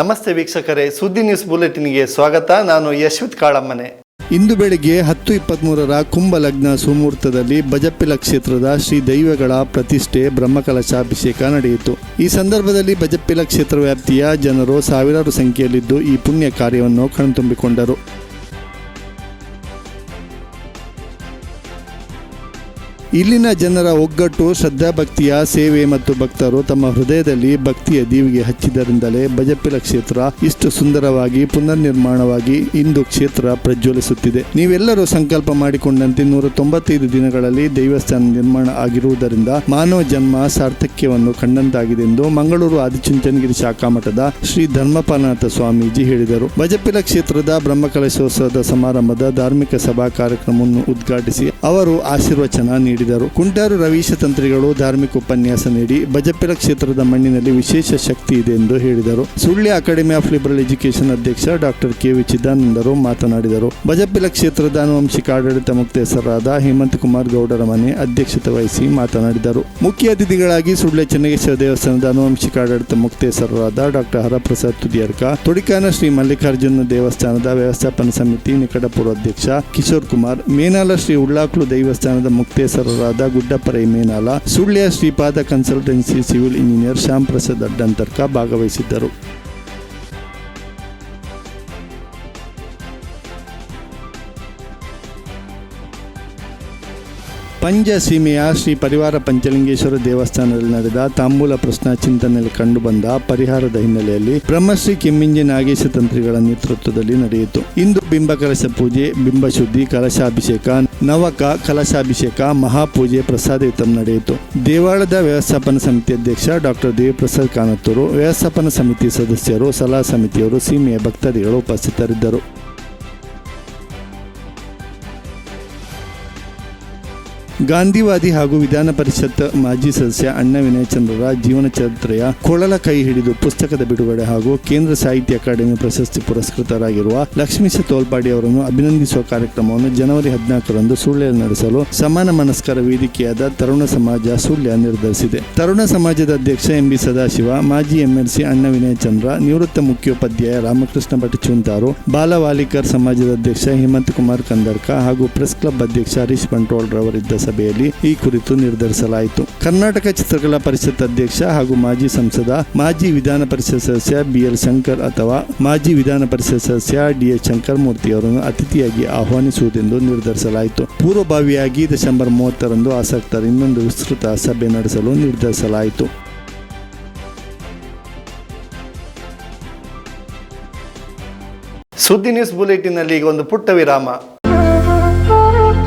ನಮಸ್ತೆ ವೀಕ್ಷಕರೇ, ಸುದ್ದಿ ನ್ಯೂಸ್ ಬುಲೆಟಿನ್ಗೆ ಸ್ವಾಗತ. ನಾನು ಯಶ್ವಿತ್ ಕಾಳಮ್ಮನೆ. ಇಂದು ಬೆಳಿಗ್ಗೆ ಹತ್ತು ಇಪ್ಪತ್ತ್ಮೂರರ ಕುಂಭ ಲಗ್ನ ಸುಮುಹೂರ್ತದಲ್ಲಿ ಬಜಪ್ಪಿಲ ಕ್ಷೇತ್ರದ ಶ್ರೀ ದೈವಗಳ ಪ್ರತಿಷ್ಠೆ ಬ್ರಹ್ಮಕಲಶಾಭಿಷೇಕ ನಡೆಯಿತು. ಈ ಸಂದರ್ಭದಲ್ಲಿ ಬಜಪಿಲ ಕ್ಷೇತ್ರ ವ್ಯಾಪ್ತಿಯ ಜನರು ಸಾವಿರಾರು ಸಂಖ್ಯೆಯಲ್ಲಿದ್ದು ಈ ಪುಣ್ಯ ಕಾರ್ಯವನ್ನು ಕಣ್ತುಂಬಿಕೊಂಡರು. ಇಲ್ಲಿನ ಜನರ ಒಗ್ಗಟ್ಟು, ಶ್ರದ್ಧಾಭಕ್ತಿಯ ಸೇವೆ ಮತ್ತು ಭಕ್ತರು ತಮ್ಮ ಹೃದಯದಲ್ಲಿ ಭಕ್ತಿಯ ದೀವಿಗೆ ಹಚ್ಚಿದರಿಂದಲೇ ಬಜಪಿಲ ಕ್ಷೇತ್ರ ಇಷ್ಟು ಸುಂದರವಾಗಿ ಪುನರ್ನಿರ್ಮಾಣವಾಗಿ ಇಂದು ಕ್ಷೇತ್ರ ಪ್ರಜ್ವಲಿಸುತ್ತಿದೆ. ನೀವೆಲ್ಲರೂ ಸಂಕಲ್ಪ ಮಾಡಿಕೊಂಡಂತೆ ನೂರ ತೊಂಬತ್ತೈದು ದಿನಗಳಲ್ಲಿ ದೇವಸ್ಥಾನ ನಿರ್ಮಾಣ ಆಗಿರುವುದರಿಂದ ಮಾನವ ಜನ್ಮ ಸಾರ್ಥಕ್ಯವನ್ನು ಕಂಡಂತಾಗಿದೆ ಎಂದು ಮಂಗಳೂರು ಆದಿಚುಂಚನಗಿರಿ ಶಾಖಾ ಮಠದ ಶ್ರೀ ಧರ್ಮಪಾಲನಾಥ ಸ್ವಾಮೀಜಿ ಹೇಳಿದರು. ಬಜಪಿಲ ಕ್ಷೇತ್ರದ ಬ್ರಹ್ಮಕಲಶೋತ್ಸವದ ಸಮಾರಂಭದ ಧಾರ್ಮಿಕ ಸಭಾ ಕಾರ್ಯಕ್ರಮವನ್ನು ಉದ್ಘಾಟಿಸಿ ಅವರು ಆಶೀರ್ವಚನ ನೀಡಿದರು. ಕುಂಟಾರು ರವೀಶ ತಂತ್ರಿಗಳು ಧಾರ್ಮಿಕ ಉಪನ್ಯಾಸ ನೀಡಿ ಬಜಪೆಲ ಕ್ಷೇತ್ರದ ಮಣ್ಣಿನಲ್ಲಿ ವಿಶೇಷ ಶಕ್ತಿ ಇದೆ ಎಂದು ಹೇಳಿದರು. Sullia academy of liberal education ಅಧ್ಯಕ್ಷ ಡಾಕ್ಟರ್ ಕೆ ವಿ ಚಿದಾನಂದರು ಮಾತನಾಡಿದರು. ಬಜಪೆಲ ಕ್ಷೇತ್ರದ ಆನುವಂಶಿಕ ಆಡಳಿತ ಮುಕ್ತೇಸರಾದ ಹೇಮಂತ್ ಕುಮಾರ್ ಗೌಡರ ಮನೆ ಅಧ್ಯಕ್ಷತೆ ವಹಿಸಿ ಮಾತನಾಡಿದರು. ಮುಖ್ಯ ಅತಿಥಿಗಳಾಗಿ ಸುಳ್ಯ ಚೆನ್ನಗೇಶ್ವರ ದೇವಸ್ಥಾನದ ಆನುವಂಶಿಕ ಆಡಳಿತ ಹೆಸರಾದ ಡಾಕ್ಟರ್ ಹರಪ್ರಸಾದ್ ತುದಿಯರ್ಕ, ತುಡಿಕಾನ ಶ್ರೀ ಮಲ್ಲಿಕಾರ್ಜುನ ದೇವಸ್ಥಾನದ ವ್ಯವಸ್ಥಾಪನಾ ಸಮಿತಿ ನಿಕಟಪೂರ್ವ ಅಧ್ಯಕ್ಷ ಕಿಶೋರ್ ಕುಮಾರ್, ಮೇನಾಲ ಶ್ರೀ ಉಳ್ಳಾಕ್ಲು ದೇವಸ್ಥಾನದ ಮುಕ್ತೇಸರರಾದ Guddappa Rai Menala Sullia Shripada consultancy civil engineer Shyam Prasad ಅಡ್ಡಂತರ್ಕ ಭಾಗವಹಿಸಿದ್ದರು. ಪಂಜ ಸೀಮೆಯ ಶ್ರೀ ಪರಿವಾರ ಪಂಚಲಿಂಗೇಶ್ವರ ದೇವಸ್ಥಾನದಲ್ಲಿ ನಡೆದ ತಾಂಬೂಲ ಪ್ರಶ್ನ ಚಿಂತನೆಯಲ್ಲಿ ಕಂಡುಬಂದ ಪರಿಹಾರದ ಹಿನ್ನೆಲೆಯಲ್ಲಿ ಬ್ರಹ್ಮಶ್ರೀ ಕೆಮ್ಮಿಂಜಿ ನಾಗೇಶ ತಂತ್ರಿಗಳ ನೇತೃತ್ವದಲ್ಲಿ ನಡೆಯಿತು. ಇಂದು ಬಿಂಬ ಕಲಶ ಪೂಜೆ, ಬಿಂಬಶುದ್ಧಿ, ಕಲಶಾಭಿಷೇಕ, ನವಕ ಕಲಶಾಭಿಷೇಕ, ಮಹಾಪೂಜೆ ಪ್ರಸಾದ ವಿತರಣೆ ನಡೆಯಿತು. ದೇವಾಲಯದ ವ್ಯವಸ್ಥಾಪನಾ ಸಮಿತಿ ಅಧ್ಯಕ್ಷ ಡಾಕ್ಟರ್ ದೇವಪ್ರಸಾದ್ ಕಾನತ್ತೂರು, ವ್ಯವಸ್ಥಾಪನಾ ಸಮಿತಿ ಸದಸ್ಯರು, ಸಲಹಾ ಸಮಿತಿಯವರು, ಸೀಮೆಯ ಭಕ್ತಾದಿಗಳು ಉಪಸ್ಥಿತರಿದ್ದರು. ಗಾಂಧಿವಾದಿ ಹಾಗೂ ವಿಧಾನ ಪರಿಷತ್ ಮಾಜಿ ಸದಸ್ಯ ಅಣ್ಣ ವಿನಯ ಚಂದ್ರರ ಜೀವನ ಚರಿತ್ರೆಯ ಕೊಳಲ ಕೈ ಹಿಡಿದು ಪುಸ್ತಕದ ಬಿಡುಗಡೆ ಹಾಗೂ ಕೇಂದ್ರ ಸಾಹಿತ್ಯ ಅಕಾಡೆಮಿ ಪ್ರಶಸ್ತಿ ಪುರಸ್ಕೃತರಾಗಿರುವ ಲಕ್ಷ್ಮೀಶ ತೋಲ್ಪಾಡಿ ಅವರನ್ನು ಅಭಿನಂದಿಸುವ ಕಾರ್ಯಕ್ರಮವನ್ನು ಜನವರಿ ಹದಿನಾಲ್ಕರಂದು ಸುಳ್ಯದಲ್ಲಿ ನಡೆಸಲು ಸಮಾನ ಮನಸ್ಕರ ವೇದಿಕೆಯಾದ ತರುಣ ಸಮಾಜ ಸುಳ್ಯ ನಿರ್ಧರಿಸಿದೆ. ತರುಣ ಸಮಾಜದ ಅಧ್ಯಕ್ಷ ಎಂಬಿ ಸದಾಶಿವ, ಮಾಜಿ ಎಂಎಲ್ಸಿ ಅಣ್ಣ ವಿನಯ ಚಂದ್ರ, ನಿವೃತ್ತ ಮುಖ್ಯೋಪಾಧ್ಯಾಯ ರಾಮಕೃಷ್ಣ ಭಟ್ ಚುಂತಾರು ಬಾಲವಾಲಿಕರ್ ಸಮಾಜದ ಅಧ್ಯಕ್ಷ ಹೇಮಂತ್ ಕುಮಾರ್ ಕಂದರ್ಕ ಹಾಗೂ ಪ್ರೆಸ್ ಕ್ಲಬ್ ಅಧ್ಯಕ್ಷ ಹರೀಶ್ ಪಂಟೋಳ್ರವರಿದ್ದ ರವರಿದ್ದ ಸಭೆಯಲ್ಲಿ ಈ ಕುರಿತು ನಿರ್ಧರಿಸಲಾಯಿತು. ಕರ್ನಾಟಕ ಚಿತ್ರಕಲಾ ಪರಿಷತ್ ಅಧ್ಯಕ್ಷ ಹಾಗೂ ಮಾಜಿ ಸಂಸದ, ಮಾಜಿ ವಿಧಾನ ಪರಿಷತ್ ಸದಸ್ಯ ಬಿಎಲ್ ಶಂಕರ್ ಅಥವಾ ಮಾಜಿ ವಿಧಾನ ಪರಿಷತ್ ಸದಸ್ಯ ಡಿಎಚ್ ಶಂಕರ್ ಮೂರ್ತಿ ಅವರನ್ನು ಅತಿಥಿಯಾಗಿ ಆಹ್ವಾನಿಸುವುದೆಂದು ನಿರ್ಧರಿಸಲಾಯಿತು. ಪೂರ್ವಭಾವಿಯಾಗಿ ಡಿಸೆಂಬರ್ ಮೂವತ್ತರಂದು ಆಸಕ್ತರು ಇನ್ನೊಂದು ವಿಸ್ತೃತ ಸಭೆ ನಡೆಸಲು ನಿರ್ಧರಿಸಲಾಯಿತು. ಸುದ್ದಿ ನ್ಯೂಸ್ ಬುಲೆಟಿನಲ್ಲಿ ಈಗ ಒಂದು ಪುಟ್ಟ ವಿರಾಮ.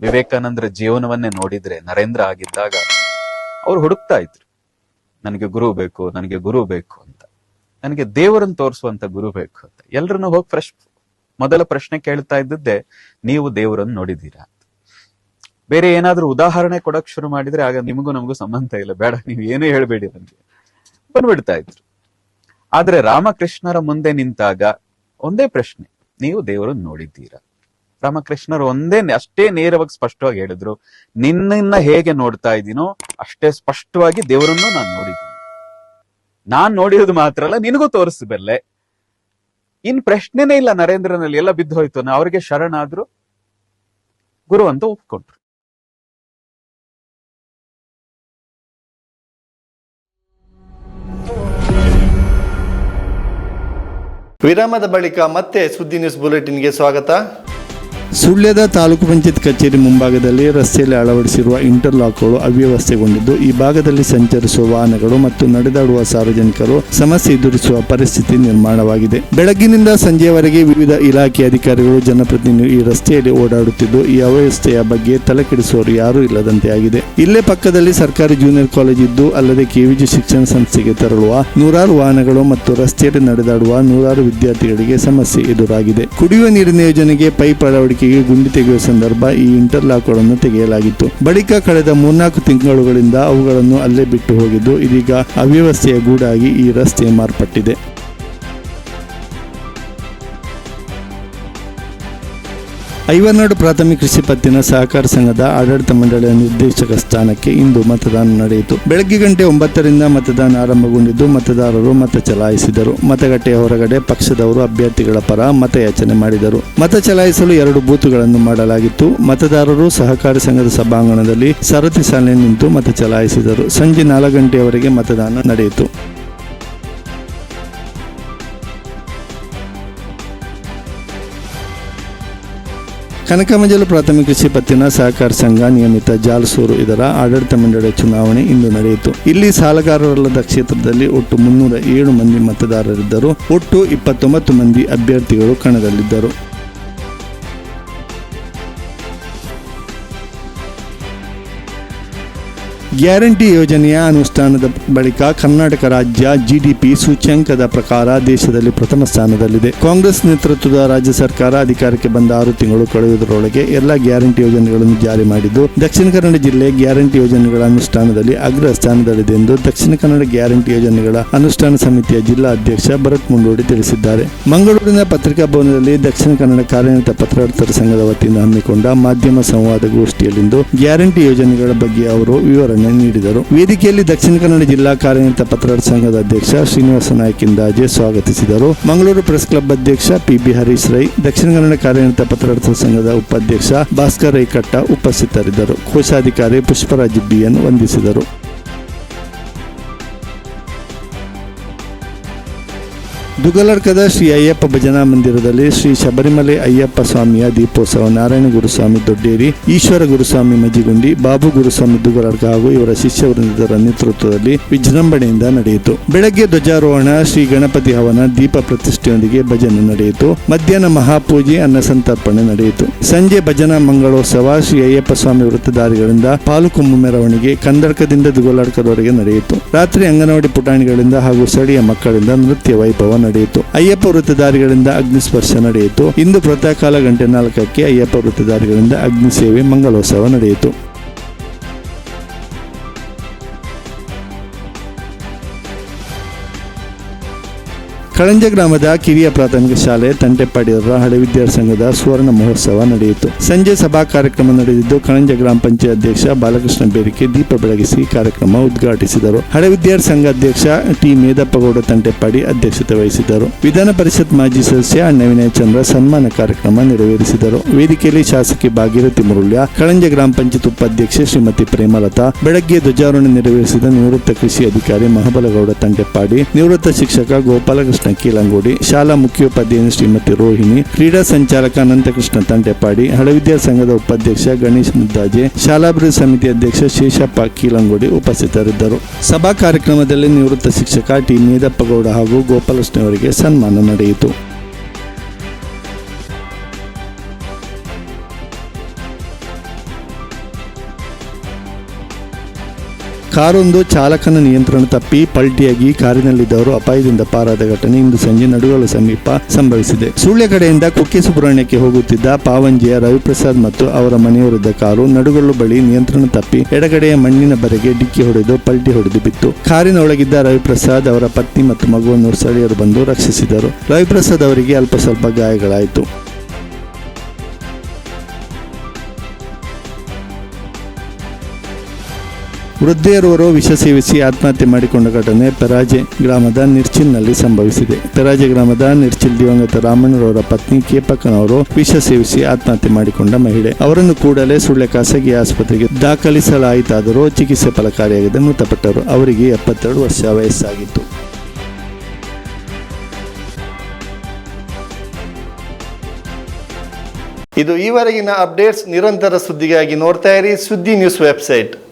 ವಿವೇಕಾನಂದರ ಜೀವನವನ್ನೇ ನೋಡಿದ್ರೆ ನರೇಂದ್ರ ಆಗಿದ್ದಾಗ ಅವ್ರು ಹುಡುಕ್ತಾ ಇದ್ರು. ನನಗೆ ಗುರು ಬೇಕು, ನನಗೆ ಗುರು ಬೇಕು ಅಂತ. ನನಗೆ ದೇವರನ್ನು ತೋರಿಸುವಂತ ಗುರು ಬೇಕು ಅಂತ. ಎಲ್ರನ್ನೂ ಹೋಗಿ ಫ್ರೆಶ್ ಮೊದಲ ಪ್ರಶ್ನೆ ಕೇಳ್ತಾ ಇದ್ದದ್ದೇ, ನೀವು ದೇವರನ್ನು ನೋಡಿದ್ದೀರಾ ಬೇರೆ ಏನಾದ್ರೂ ಉದಾಹರಣೆ ಕೊಡಕ್ ಶುರು ಮಾಡಿದ್ರೆ ಆಗ ನಿಮಗೂ ನಮಗೂ ಸಂಬಂಧ ಇಲ್ಲ. ಬೇಡ, ನೀವು ಏನೂ ಹೇಳ್ಬೇಡಿ ನನಗೆ. ಬಂದ್ಬಿಡ್ತಾ ಇದ್ರು. ಆದ್ರೆ ರಾಮಕೃಷ್ಣರ ಮುಂದೆ ನಿಂತಾಗ ಒಂದೇ ಪ್ರಶ್ನೆ, ನೀವು ದೇವರನ್ನು ನೋಡಿದ್ದೀರಾ? ರಾಮಕೃಷ್ಣರು ಒಂದೇ ಅಷ್ಟೇ ನೇರವಾಗಿ ಸ್ಪಷ್ಟವಾಗಿ ಹೇಳಿದ್ರು, ನಿನ್ನನ್ನ ಹೇಗೆ ನೋಡ್ತಾ ಇದ್ದೀನೋ ಅಷ್ಟೇ ಸ್ಪಷ್ಟವಾಗಿ ದೇವರನ್ನು ನಾನು ನೋಡಿದ್ದೀನಿ. ನಾನ್ ನೋಡಿರೋದು ಮಾತ್ರ ಅಲ್ಲ, ನಿನಗೂ ತೋರಿಸಬಲ್ಲೆ ಇನ್ ಪ್ರಶ್ನೆನೇ ಇಲ್ಲ ನರೇಂದ್ರನಲ್ಲಿ, ಎಲ್ಲ ಬಿದ್ದು ಹೋಯ್ತು. ಅವ್ರಿಗೆ ಶರಣಾದ್ರು, ಗುರು ಅಂತ ಒಪ್ಕೊಂಡ್ರು. ವಿರಾಮದ ಬಳಿಕ ಮತ್ತೆ ಸುದ್ದಿ ನ್ಯೂಸ್ ಬುಲೆಟಿನ್ಗೆ ಸ್ವಾಗತ. ಸುಳ್ಯದ ತಾಲೂಕು ಪಂಚಾಯತ್ ಕಚೇರಿ ಮುಂಭಾಗದಲ್ಲಿ ರಸ್ತೆಯಲ್ಲಿ ಅಳವಡಿಸಿರುವ ಇಂಟರ್ಲಾಕ್ಗಳು ಅವ್ಯವಸ್ಥೆಗೊಂಡಿದ್ದು, ಈ ಭಾಗದಲ್ಲಿ ಸಂಚರಿಸುವ ವಾಹನಗಳು ಮತ್ತು ನಡೆದಾಡುವ ಸಾರ್ವಜನಿಕರು ಸಮಸ್ಯೆ ಎದುರಿಸುವ ಪರಿಸ್ಥಿತಿ ನಿರ್ಮಾಣವಾಗಿದೆ. ಬೆಳಗ್ಗಿನಿಂದ ಸಂಜೆಯವರೆಗೆ ವಿವಿಧ ಇಲಾಖೆ ಅಧಿಕಾರಿಗಳು ಜನಪ್ರತಿನಿಧಿಗಳು ಈ ರಸ್ತೆಯಲ್ಲಿ ಓಡಾಡುತ್ತಿದ್ದು, ಈ ಅವ್ಯವಸ್ಥೆಯ ಬಗ್ಗೆ ತಲೆಕೆಡಿಸುವವರು ಯಾರೂ ಇಲ್ಲದಂತೆ ಆಗಿದೆ. ಇಲ್ಲೇ ಪಕ್ಕದಲ್ಲಿ ಸರ್ಕಾರಿ ಜೂನಿಯರ್ ಕಾಲೇಜ್ ಇದ್ದು, ಅಲ್ಲದೆ ಕೆವಿಜಿ ಶಿಕ್ಷಣ ಸಂಸ್ಥೆಗೆ ತೆರಳುವ ನೂರಾರು ವಾಹನಗಳು ಮತ್ತು ರಸ್ತೆಯಲ್ಲಿ ನಡೆದಾಡುವ ನೂರಾರು ವಿದ್ಯಾರ್ಥಿಗಳಿಗೆ ಸಮಸ್ಯೆ ಎದುರಾಗಿದೆ. ಕುಡಿಯುವ ನೀರಿನ ಯೋಜನೆಗೆ ಪೈಪ್ ಅಳವಡಿಕೆಗೆ ಗುಂಡಿ ತೆಗೆಯುವ ಸಂದರ್ಭ ಈ ಇಂಟರ್ಲಾಕ್ಗಳನ್ನು ತೆಗೆಯಲಾಗಿತ್ತು. ಬಳಿಕ ಕಳೆದ ಮೂರ್ನಾಲ್ಕು ತಿಂಗಳುಗಳಿಂದ ಅವುಗಳನ್ನು ಅಲ್ಲೇ ಬಿಟ್ಟು ಹೋಗಿದ್ದು ಇದೀಗ ಅವ್ಯವಸ್ಥೆಯ ಗೂಡಾಗಿ ಈ ರಸ್ತೆ ಮಾರ್ಪಟ್ಟಿದೆ. ಐವರ್ನಾಡು ಪ್ರಾಥಮಿಕ ಕೃಷಿ ಪತ್ತಿನ ಸಹಕಾರ ಸಂಘದ ಆಡಳಿತ ಮಂಡಳಿಯ ನಿರ್ದೇಶಕ ಸ್ಥಾನಕ್ಕೆ ಇಂದು ಮತದಾನ ನಡೆಯಿತು. ಬೆಳಗ್ಗೆ ಗಂಟೆ ಒಂಬತ್ತರಿಂದ ಮತದಾನ ಆರಂಭಗೊಂಡಿದ್ದು, ಮತದಾರರು ಮತ ಚಲಾಯಿಸಿದರು. ಮತಗಟ್ಟೆಯ ಹೊರಗಡೆ ಪಕ್ಷದವರು ಅಭ್ಯರ್ಥಿಗಳ ಪರ ಮತಯಾಚನೆ ಮಾಡಿದರು. ಮತ ಚಲಾಯಿಸಲು ಎರಡು ಬೂತುಗಳನ್ನು ಮಾಡಲಾಗಿತ್ತು. ಮತದಾರರು ಸಹಕಾರ ಸಂಘದ ಸಭಾಂಗಣದಲ್ಲಿ ಸರತಿ ಸಾಲಿನಲ್ಲಿ ನಿಂತು ಮತ ಚಲಾಯಿಸಿದರು. ಸಂಜೆ ನಾಲ್ಕು ಗಂಟೆಯವರೆಗೆ ಮತದಾನ ನಡೆಯಿತು. ಕನಕಮಂಜಲು ಪ್ರಾಥಮಿಕ ಕೃಷಿ ಪತ್ತಿನ ಸಹಕಾರ ಸಂಘ, ನಿಯಮಿತ ಜಾಲಸೂರು ಇದರ ಆಡಳಿತ ಮಂಡಳಿಯ ಚುನಾವಣೆ ಇಂದು ನಡೆಯಿತು. ಇಲ್ಲಿ ಸಾಲಗಾರರಲ್ಲದ ಕ್ಷೇತ್ರದಲ್ಲಿ ಒಟ್ಟು ಮುನ್ನೂರ ಏಳು ಮಂದಿ ಮತದಾರರಿದ್ದರು. ಒಟ್ಟು ಇಪ್ಪತ್ತೊಂಬತ್ತು ಮಂದಿ ಅಭ್ಯರ್ಥಿಗಳು ಕಣದಲ್ಲಿದ್ದರು. ಗ್ಯಾರಂಟಿ ಯೋಜನೆಯ ಅನುಷ್ಠಾನದ ಬಳಿಕ ಕರ್ನಾಟಕ ರಾಜ್ಯ ಜಿಡಿಪಿ ಸೂಚ್ಯಂಕದ ಪ್ರಕಾರ ದೇಶದಲ್ಲಿ ಪ್ರಥಮ ಸ್ಥಾನದಲ್ಲಿದೆ. ಕಾಂಗ್ರೆಸ್ ನೇತೃತ್ವದ ರಾಜ್ಯ ಸರ್ಕಾರ ಅಧಿಕಾರಕ್ಕೆ ಬಂದ ಆರು ತಿಂಗಳು ಕಳೆಯುವುದರೊಳಗೆ ಎಲ್ಲ ಗ್ಯಾರಂಟಿ ಯೋಜನೆಗಳನ್ನು ಜಾರಿ ಮಾಡಿದ್ದು, ದಕ್ಷಿಣ ಕನ್ನಡ ಜಿಲ್ಲೆ ಗ್ಯಾರಂಟಿ ಯೋಜನೆಗಳ ಅನುಷ್ಠಾನದಲ್ಲಿ ಅಗ್ರ ಸ್ಥಾನದಲ್ಲಿದೆ ಎಂದು ದಕ್ಷಿಣ ಕನ್ನಡ ಗ್ಯಾರಂಟಿ ಯೋಜನೆಗಳ ಅನುಷ್ಠಾನ ಸಮಿತಿಯ ಜಿಲ್ಲಾ ಅಧ್ಯಕ್ಷ ಭರತ್ ಮುಂಡೋಡಿ ತಿಳಿಸಿದ್ದಾರೆ. ಮಂಗಳೂರಿನ ಪತ್ರಿಕಾ ಭವನದಲ್ಲಿ ದಕ್ಷಿಣ ಕನ್ನಡ ಕಾರ್ಯನಿರತ ಪತ್ರಕರ್ತರ ಸಂಘದ ವತಿಯಿಂದ ಹಮ್ಮಿಕೊಂಡ ಮಾಧ್ಯಮ ಸಂವಾದ ಗೋಷ್ಠಿಯಲ್ಲಿಂದು ಗ್ಯಾರಂಟಿ ಯೋಜನೆಗಳ ಬಗ್ಗೆ ಅವರು ವಿವರಣೆ ನೀಡಿದರು. ವೇದಿಕೆಯಲ್ಲಿ ದಕ್ಷಿಣ ಕನ್ನಡ ಜಿಲ್ಲಾ ಕಾರ್ಯನಿರತ ಪತ್ರಕರ್ತರ ಸಂಘದ ಅಧ್ಯಕ್ಷ ಶ್ರೀನಿವಾಸ ನಾಯ್ಕ ಇಂದಾಜೆ ಸ್ವಾಗತಿಸಿದರು. ಮಂಗಳೂರು ಪ್ರೆಸ್ ಕ್ಲಬ್ ಅಧ್ಯಕ್ಷ ಪಿಬಿ ಹರೀಶ್ ರೈ, ದಕ್ಷಿಣ ಕನ್ನಡ ಕಾರ್ಯನಿರತ ಪತ್ರಕರ್ತರ ಸಂಘದ ಉಪಾಧ್ಯಕ್ಷ ಭಾಸ್ಕರ್ ರೈಕಟ್ಟ ಉಪಸ್ಥಿತರಿದ್ದರು. ಕೋಶಾಧಿಕಾರಿ ಪುಷ್ಪರಾಜ್ ಬಿಎನ್ ವಂದಿಸಿದರು. ದುಗಲರ್ಕದ ಶ್ರೀ ಅಯ್ಯಪ್ಪ ಭಜನಾ ಮಂದಿರದಲ್ಲಿ ಶ್ರೀ ಶಬರಿಮಲೆ ಅಯ್ಯಪ್ಪ ಸ್ವಾಮಿಯ ದೀಪೋತ್ಸವ, ನಾರಾಯಣ ಗುರುಸ್ವಾಮಿ ದೊಡ್ಡೇರಿ, ಈಶ್ವರ ಗುರುಸ್ವಾಮಿ ಮಜ್ಜಿಗುಂಡಿ, ಬಾಬು ಗುರುಸ್ವಾಮಿ ದುಗಲರ್ಕ ಹಾಗೂ ಇವರ ಶಿಷ್ಯ ವೃಂದದರ ನೇತೃತ್ವದಲ್ಲಿ ವಿಜೃಂಭಣೆಯಿಂದ ನಡೆಯಿತು. ಬೆಳಗ್ಗೆ ಧ್ವಜಾರೋಹಣ, ಶ್ರೀ ಗಣಪತಿ ಹವನ, ದೀಪ ಪ್ರತಿಷ್ಠೆಯೊಂದಿಗೆ ಭಜನೆ ನಡೆಯಿತು. ಮಧ್ಯಾಹ್ನ ಮಹಾಪೂಜೆ, ಅನ್ನ ಸಂತರ್ಪಣೆ ನಡೆಯಿತು. ಸಂಜೆ ಭಜನಾ ಮಂಗಳೋತ್ಸವ, ಶ್ರೀ ಅಯ್ಯಪ್ಪ ಸ್ವಾಮಿ ವೃತ್ತಧಾರಿಗಳಿಂದ ಪಾಲುಕುಂಭ ಮೆರವಣಿಗೆ ಕಂದರ್ಕದಿಂದ ದುಗಲರ್ಕದವರೆಗೆ ನಡೆಯಿತು. ರಾತ್ರಿ ಅಂಗನವಾಡಿ ಪುಟಾಣಿಗಳಿಂದ ಹಾಗೂ ಸ್ಥಳೀಯ ಮಕ್ಕಳಿಂದ ನೃತ್ಯ ವೈಭವ ನಡೆಯಿತು. ಅಯ್ಯಪ್ಪ ವೃತ್ತಧಾರಿಗಳಿಂದ ಅಗ್ನಿಸ್ಪರ್ಶ ನಡೆಯಿತು. ಇಂದು ಪ್ರಾತಃಕಾಲ ಗಂಟೆ ನಾಲ್ಕಕ್ಕೆ ಅಯ್ಯಪ್ಪ ವೃತ್ತಧಾರಿಗಳಿಂದ ಅಗ್ನಿ ಸೇವೆ ಮಂಗಳೋತ್ಸವ ನಡೆಯಿತು. ಕಳಂಜ ಗ್ರಾಮದ ಕಿರಿಯ ಪ್ರಾಥಮಿಕ ಶಾಲೆ ತಂಟೆಪಾಡಿಯವರ ಹಳೆ ವಿದ್ಯಾರ್ಥಿ ಸಂಘದ ಸುವರ್ಣ ಮಹೋತ್ಸವ ನಡೆಯಿತು. ಸಂಜೆ ಸಭಾ ಕಾರ್ಯಕ್ರಮ ನಡೆದಿದ್ದು ಕಳಂಜ ಗ್ರಾಮ ಪಂಚಾಯತ್ ಅಧ್ಯಕ್ಷ ಬಾಲಕೃಷ್ಣ ಬೇರಿಕೆ ದೀಪ ಬೆಳಗಿಸಿ ಕಾರ್ಯಕ್ರಮ ಉದ್ಘಾಟಿಸಿದರು. ಹಳೆ ವಿದ್ಯಾರ್ಥಿ ಸಂಘ ಅಧ್ಯಕ್ಷ ಟಿ ಮೇದಪ್ಪಗೌಡ ತಂಟೆಪಾಡಿ ಅಧ್ಯಕ್ಷತೆ ವಹಿಸಿದ್ದರು. ವಿಧಾನ ಪರಿಷತ್ ಮಾಜಿ ಸದಸ್ಯ ಅಣ್ಣ ವಿನಯ ಚಂದ್ರ ಸನ್ಮಾನ ಕಾರ್ಯಕ್ರಮ ನೆರವೇರಿಸಿದರು. ವೇದಿಕೆಯಲ್ಲಿ ಶಾಸಕಿ ಭಾಗೀರಥಿ ಮುರುಳ್ಯ, ಕಳಂಜ ಗ್ರಾಮ ಪಂಚಾಯತ್ ಉಪಾಧ್ಯಕ್ಷೆ ಶ್ರೀಮತಿ ಪ್ರೇಮಲತಾ, ಬೆಳಗ್ಗೆ ಧ್ವಜಾರೋಹಣ ನೆರವೇರಿಸಿದ ನಿವೃತ್ತ ಕೃಷಿ ಅಧಿಕಾರಿ ಮಹಾಬಲಗೌಡ ತಂಟೆಪಾಡಿ, ನಿವೃತ್ತ ಶಿಕ್ಷಕ ಗೋಪಾಲಕೃಷ್ಣ ಕೀಲಂಗೋಡಿ ಶಾಲಾ ಮುಖ್ಯೋಪಾಧ್ಯಾಯ ಶ್ರೀಮತಿ ರೋಹಿಣಿ, ಕ್ರೀಡಾ ಸಂಚಾಲಕ ಅನಂತಕೃಷ್ಣ ತಂಟೆಪಾಡಿ ಹಳವಿದ್ಯಾ ಸಂಘದ ಉಪಾಧ್ಯಕ್ಷ ಗಣೇಶ್ ಮುದ್ದಾಜೆ, ಶಾಲಾಭಿವೃದ್ಧಿ ಸಮಿತಿ ಅಧ್ಯಕ್ಷ ಶೇಷಪ್ಪ ಕೀಲಂಗೋಡಿ ಉಪಸ್ಥಿತರಿದ್ದರು. ಸಭಾ ಕಾರ್ಯಕ್ರಮದಲ್ಲಿ ನಿವೃತ್ತ ಶಿಕ್ಷಕ ಟಿ ಮೇದಪ್ಪಗೌಡ ಹಾಗೂ ಗೋಪಾಲಕೃಷ್ಣ ಅವರಿಗೆ ಸನ್ಮಾನ ನಡೆಯಿತು. ಕಾರೊಂದು ಚಾಲಕನ ನಿಯಂತ್ರಣ ತಪ್ಪಿ ಪಲ್ಟಿಯಾಗಿ ಕಾರಿನಲ್ಲಿದ್ದವರು ಅಪಾಯದಿಂದ ಪಾರಾದ ಘಟನೆ ಇಂದು ಸಂಜೆ ನಡುಗಳ ಸಮೀಪ ಸಂಭವಿಸಿದೆ. ಸುಳ್ಯ ಕಡೆಯಿಂದ ಕುಕ್ಕೆ ಸುಬ್ರಹ್ಮಣ್ಯಕ್ಕೆ ಹೋಗುತ್ತಿದ್ದ ಪಾವಂಜಿಯ ರವಿಪ್ರಸಾದ್ ಮತ್ತು ಅವರ ಮನೆಯವರಿದ್ದ ಕಾರು ನಡುಗಲ್ಲು ಬಳಿ ನಿಯಂತ್ರಣ ತಪ್ಪಿ ಎಡಗಡೆಯ ಮಣ್ಣಿನ ಬರೆಗೆ ಡಿಕ್ಕಿ ಹೊಡೆದು ಪಲ್ಟಿ ಹೊಡೆದು ಬಿತ್ತು. ಕಾರಿನ ಒಳಗಿದ್ದ ರವಿಪ್ರಸಾದ್ ಅವರ ಪತ್ನಿ ಮತ್ತು ಮಗುವನ್ನು ಸ್ಥಳೀಯರು ಬಂದು ರಕ್ಷಿಸಿದರು. ರವಿಪ್ರಸಾದ್ ಅವರಿಗೆ ಅಲ್ಪ ಸ್ವಲ್ಪ ಗಾಯಗಳಾಯಿತು. ವೃದ್ಧೆಯರೋರ್ವರು ವಿಷ ಸೇವಿಸಿ ಆತ್ಮಹತ್ಯೆ ಮಾಡಿಕೊಂಡ ಘಟನೆ ಪೆರಾಜೆ ಗ್ರಾಮದ ನಿರ್ಚಿಲ್ನಲ್ಲಿ ಸಂಭವಿಸಿದೆ. ಪೆರಾಜೆ ಗ್ರಾಮದ ನಿರ್ಚಿಲ್ ದಿವಂಗತ ರಾಮಣ್ಣರವರ ಪತ್ನಿ ಕೇಪಕ್ಕನವರು ವಿಷ ಸೇವಿಸಿ ಆತ್ಮಹತ್ಯೆ ಮಾಡಿಕೊಂಡ ಮಹಿಳೆ. ಅವರನ್ನು ಕೂಡಲೇ ಸುಳ್ಳೆ ಖಾಸಗಿ ಆಸ್ಪತ್ರೆಗೆ ದಾಖಲಿಸಲಾಯಿತಾದರೂ ಚಿಕಿತ್ಸೆ ಫಲಕಾರಿಯಾಗದೆ ಮೃತಪಟ್ಟರು. ಅವರಿಗೆ ಎಪ್ಪತ್ತೆರಡು ವರ್ಷ ವಯಸ್ಸಾಗಿತ್ತು. ಇದು ಈವರೆಗಿನ ಅಪ್ಡೇಟ್ಸ್. ನಿರಂತರ ಸುದ್ದಿಗಾಗಿ ನೋಡ್ತಾ ಇರಿ ಸುದ್ದಿ ನ್ಯೂಸ್ ವೆಬ್ಸೈಟ್.